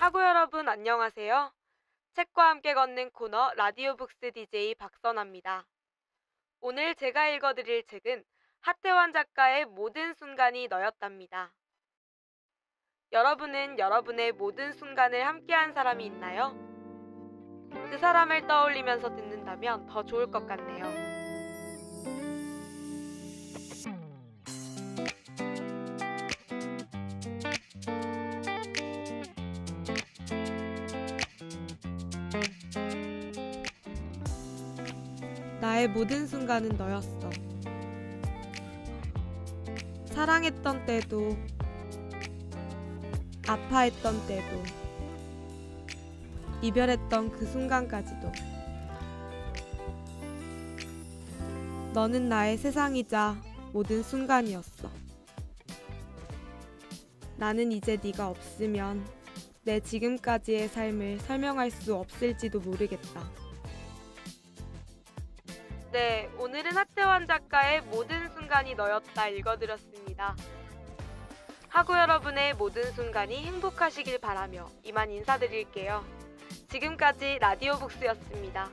하고 여러분 안녕하세요. 책과 함께 걷는 코너 라디오 북스 DJ 박선아입니다. 오늘 제가 읽어드릴 책은 하태환 작가의 모든 순간이 너였답니다. 여러분은 여러분의 모든 순간을 함께한 사람이 있나요? 그 사람을 떠올리면서 듣는다면 더 좋을 것 같네요. 나의 모든 순간은 너였어. 사랑했던 때도, 아파했던 때도, 이별했던 그 순간까지도. 너는 나의 세상이자 모든 순간이었어. 나는 이제 네가 없으면 내 지금까지의 삶을 설명할 수 없을지도 모르겠다. 네, 오늘은 하태환 작가의 모든 순간이 너였다 읽어드렸습니다. 하고 여러분의 모든 순간이 행복하시길 바라며 이만 인사드릴게요. 지금까지 라디오 북스였습니다.